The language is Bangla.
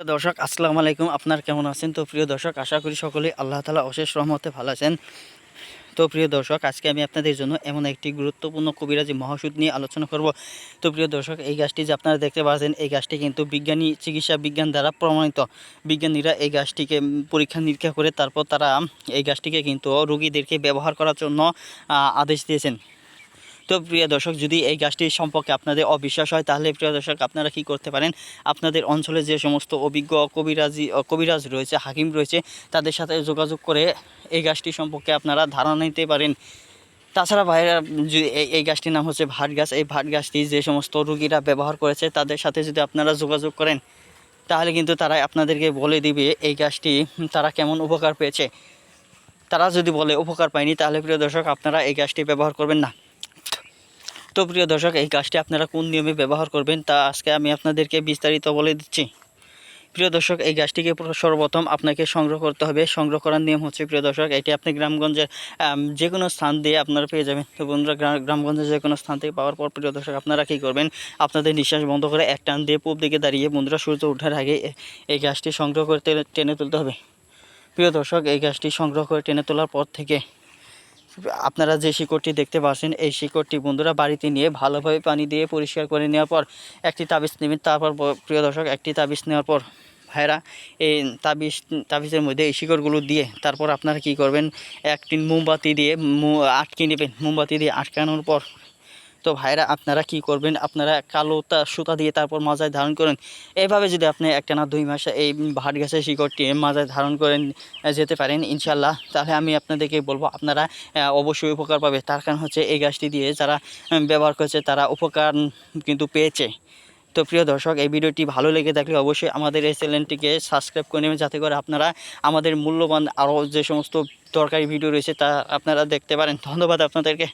দর্শক, আসসালামু আলাইকুম। আপনার কেমন আছেন? তো প্রিয় দর্শক, আশা করি সকলেই আল্লাহ তালা অশেষ রহমতে ভালো আছেন। তো প্রিয় দর্শক, আজকে আমি আপনাদের জন্য এমন একটি গুরুত্বপূর্ণ কবিরাজি মহাসুদ নিয়ে আলোচনা করব। তো প্রিয় দর্শক, এই গাছটি যে আপনারা দেখতে পাচ্ছেন, এই গাছটি কিন্তু বিজ্ঞানী, চিকিৎসা বিজ্ঞান দ্বারা প্রমাণিত। বিজ্ঞানীরা এই গাছটিকে পরীক্ষা নিরীক্ষা করে তারপর তারা এই গাছটিকে কিন্তু রোগীদেরকে ব্যবহার করার জন্য আদেশ দিয়েছেন। তো প্রিয় দর্শক, যদি এই গাছটি সম্পর্কে আপনাদের অবিশ্বাস হয়, তাহলে প্রিয় দর্শক, আপনারা কি করতে পারেন? আপনাদের অঞ্চলে যে সমস্ত অভিজ্ঞ কবিরাজি, কবিরাজ রয়েছে, হাকিম রয়েছে, তাদের সাথে যোগাযোগ করে এই গাছটি সম্পর্কে আপনারা ধারণা নিতে পারেন। তাছাড়া ভাইরা যদি এই গাছটির নাম হচ্ছে ভাট গাছ, এই ভাট গাছটি যে সমস্ত রুগীরা ব্যবহার করেছে, তাদের সাথে যদি আপনারা যোগাযোগ করেন, তাহলে কিন্তু তারা আপনাদেরকে বলে দিবে এই গাছটি, তারা কেমন উপকার পেয়েছে। তারা যদি বলে উপকার পায়নি, তাহলে প্রিয় দর্শক, আপনারা এই গাছটি ব্যবহার করবেন না। তো প্রিয় দর্শক, এই গাছটি আপনারা কোন নিয়মে ব্যবহার করবেন তা আজকে আমি আপনাদেরকে বিস্তারিত বলে দিচ্ছি। প্রিয় দর্শক, এই গাছটিকে সর্বপ্রথম আপনাকে সংগ্রহ করতে হবে। সংগ্রহ করার নিয়ম হচ্ছে, প্রিয় দর্শক, এটি আপনি গ্রামগঞ্জের যে কোনো স্থান দিয়ে আপনারা পেয়ে যাবেন। তো বন্ধুরা, গ্রা- গ্রামগঞ্জের যে কোনো স্থান থেকে পাওয়ার পর, প্রিয় দর্শক, আপনারা কী করবেন? আপনাদের নিঃশ্বাস বন্ধ করে এক টান দিয়ে পূব দিকে দাঁড়িয়ে বন্ধুরা, সূর্য ওঠার আগে এই গাছটি সংগ্রহ করে টেনে তুলতে হবে। প্রিয় দর্শক, এই গাছটি সংগ্রহ করে টেনে তোলার পর থেকে আপনারা যে শিকড়টি দেখতে পাচ্ছেন, এই শিকড়টি বন্ধুরা বাড়িতে নিয়ে ভালোভাবে পানি দিয়ে পরিষ্কার করে নেওয়ার পর একটি তাবিজ নেবেন। তারপর প্রিয় দর্শক, একটি তাবিজ নেওয়ার পর ভাইরা এই তাবিজ, তাবিজের মধ্যে এই শিকড়গুলো দিয়ে তারপর আপনারা কি করবেন, একটি মোমবাতি দিয়ে আটকে নেবেন। মোমবাতি দিয়ে আটকানোর পর তো ভাইরা, আপনারা কি করবেন? আপনারা কালো তা সুতা দিয়ে তারপর মাজায় ধারণ করেন। এইভাবে যদি আপনি একটা না দুই মাসে এই ভাট গাছের শিকড়টি মাজায় ধারণ করেন যেতে পারেন ইনশাল্লাহ তাহলে আমি আপনাদেরকে বলব, আপনারা অবশ্যই উপকার পাবে। তার কারণ হচ্ছে এই গাছটি দিয়ে যারা ব্যবহার করেছে, তারা উপকার কিন্তু পেয়েছে। তো প্রিয় দর্শক, এই ভিডিওটি ভালো লেগে থাকলে অবশ্যই আমাদের এই চ্যানেলটিকে সাবস্ক্রাইব করে নেবেন। যাতে করে আপনারা আমাদের মূল্যবান আরও যে সমস্ত দরকারি ভিডিও রয়েছে, তা আপনারা দেখতে পারেন। ধন্যবাদ আপনাদেরকে।